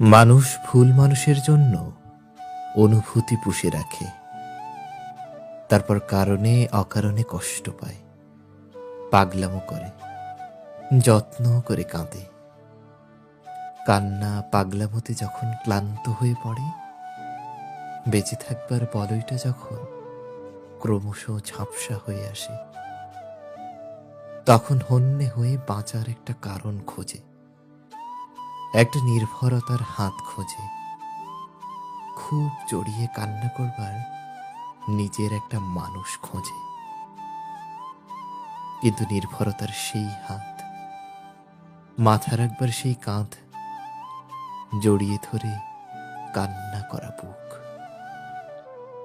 মানুষ ভুল মানুষের জন্য অনুভূতি পুষে রাখে। তারপর কারণে অকারণে কষ্ট পায়। পাগলামো করে। যত্ন করে কাঁদে। কান্না পাগলামোতে যখন ক্লান্ত হয়ে পড়ে, বেঁচে থাকবার বলয়টা যখন ক্রমশ ঝাপসা হয়ে আসে, তখন হন্যে হয়ে বাঁচার একটা কারণ খোঁজে। একটা নির্ভরতার হাত খোঁজে। খুব জড়িয়ে কান্না করবার নিজের একটা মানুষ খোঁজে। কিন্তু নির্ভরতার সেই হাত, মাথা রাখবার সেই কাঁধ, জড়িয়ে ধরে কান্না করা বুক,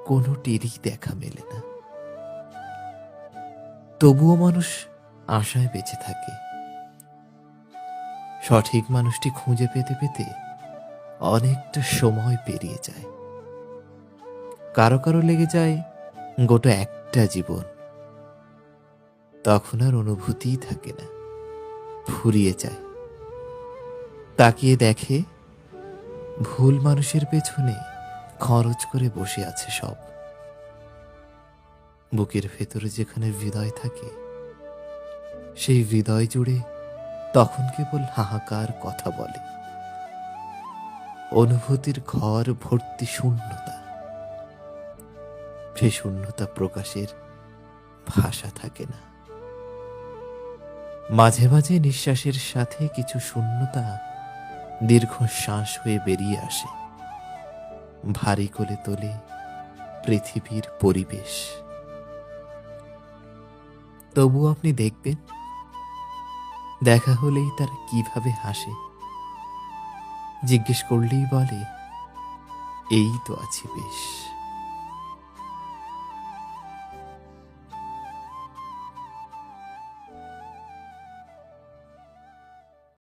কোনোটিরই দেখা মেলে না। তবুও মানুষ আশায় বেঁচে থাকে। সঠিক মানুষটি খুঁজে পেতে পেতে অনেকটা সময় পেরিয়ে যায়। কারও কারও লেগে যায় গোটা একটা জীবন। তখন আর অনুভূতিই থাকে না, ফুরিয়ে যায়। তাকিয়ে দেখে ভুল মানুষের পেছনে খরচ করে বসে আছে সব। বুকের ভেতরে যেখানে হৃদয় থাকে, সেই হৃদয় জুড়ে তখন কেবল হাহাকার কথা বলে। অনুভূতির ঘর ভর্তি শূন্যতা। সে শূন্যতা প্রকাশের ভাষা থাকে না। মাঝে মাঝে নিঃশ্বাসের সাথে কিছু শূন্যতা দীর্ঘ শ্বাস হয়ে বেরিয়ে আসে। ভারী কোলে তোলে পৃথিবীর পরিবেশ। তবু আপনি দেখবেন দেখা হলেই তার কীভাবে হাসে। জিজ্ঞেস করলেই বলে এই তো আছি বেশ।